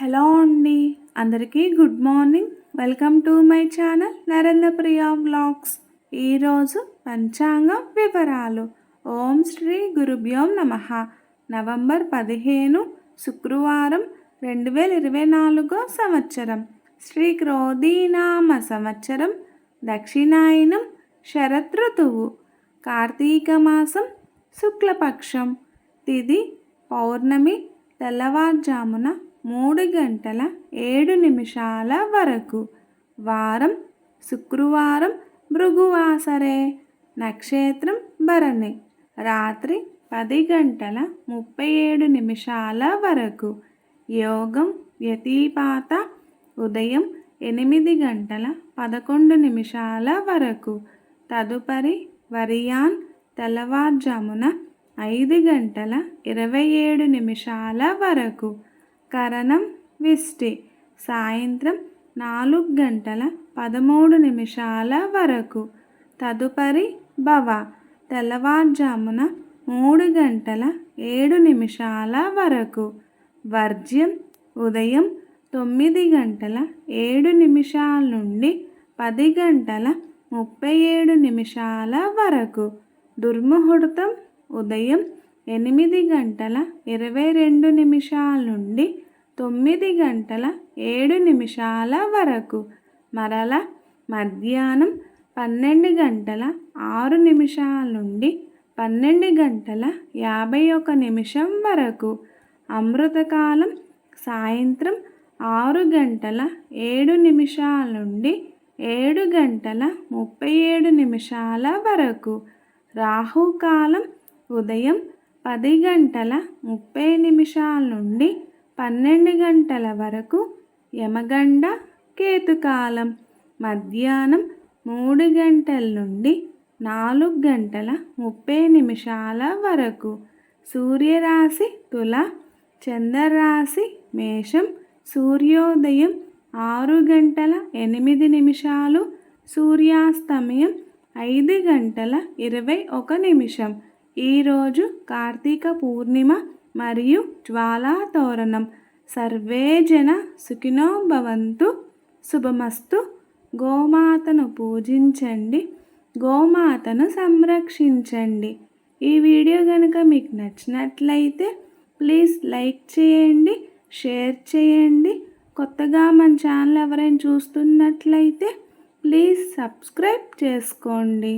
Hello అండి. అందరికీ good morning. Welcome to my channel Narendra Priya blogs ఈరోజు పంచాంగ వివరాలు. ఓం శ్రీ గురుభ్యోం నమ. నవంబర్ పదిహేను శుక్రవారం రెండు వేల ఇరవై నాలుగో సంవత్సరం. శ్రీ క్రోధీనామ సంవత్సరం దక్షిణాయనం శరతృతువు కార్తీక మాసం శుక్లపక్షం తిది పౌర్ణమి తెల్లవారుజామున మూడు గంటల ఏడు నిమిషాల వరకు. వారం శుక్రవారం భృగువాసరే నక్షత్రం భరణి. రాత్రి పది గంటల ముప్పై ఏడు నిమిషాల వరకు. యోగం వ్యతిపాత ఉదయం ఎనిమిది గంటల పదకొండు నిమిషాల వరకు. తదుపరి వరియాన్ తెల్లవారుజామున ఐదు గంటల ఇరవై ఏడు నిమిషాల వరకు. కరణం విష్టి. సాయంత్రం నాలుగు గంటల పదమూడు నిమిషాల వరకు. తదుపరి భవ. తెల్లవారుజామున మూడు గంటల ఏడు నిమిషాల వరకు. వర్జ్యం ఉదయం తొమ్మిది గంటల ఏడు నిమిషాల నుండి పది గంటల ముప్పై ఏడు నిమిషాల వరకు. దుర్ముహూర్తం ఉదయం ఎనిమిది గంటల ఇరవై రెండు నిమిషాల నుండి తొమ్మిది గంటల ఏడు నిమిషాల వరకు. మరల మధ్యాహ్నం పన్నెండు గంటల ఆరు నిమిషాల నుండి పన్నెండు గంటల యాభై ఒక నిమిషం వరకు. అమృతకాలం సాయంత్రం ఆరు గంటల ఏడు నిమిషాల నుండి ఏడు గంటల ముప్పై ఏడు నిమిషాల వరకు. రాహుకాలం ఉదయం పది గంటల ముప్పై నిమిషాల నుండి పన్నెండు గంటల వరకు యమగండ కేతుకాలం. మధ్యాహ్నం మూడు గంటల నుండి నాలుగు గంటల ముప్పై నిమిషాల వరకు సూర్యరాశి తుల చంద్రరాశి మేషం సూర్యోదయం ఆరు గంటల ఎనిమిది నిమిషాలు సూర్యాస్తమయం ఐదు గంటల ఇరవై ఒక నిమిషం. ఈరోజు కార్తీక పూర్ణిమ మరియు జ్వాలా తోరణం సర్వే జన సుఖినో భవంతు శుభమస్తు. గోమాతను పూజించండి గోమాతను సంరక్షించండి. ఈ వీడియో కనుక మీకు నచ్చినట్లయితే ప్లీజ్ లైక్ చేయండి షేర్ చేయండి. కొత్తగా మన ఛానల్ ఎవరైనా చూస్తున్నట్లయితే ప్లీజ్ సబ్స్క్రైబ్ చేసుకోండి.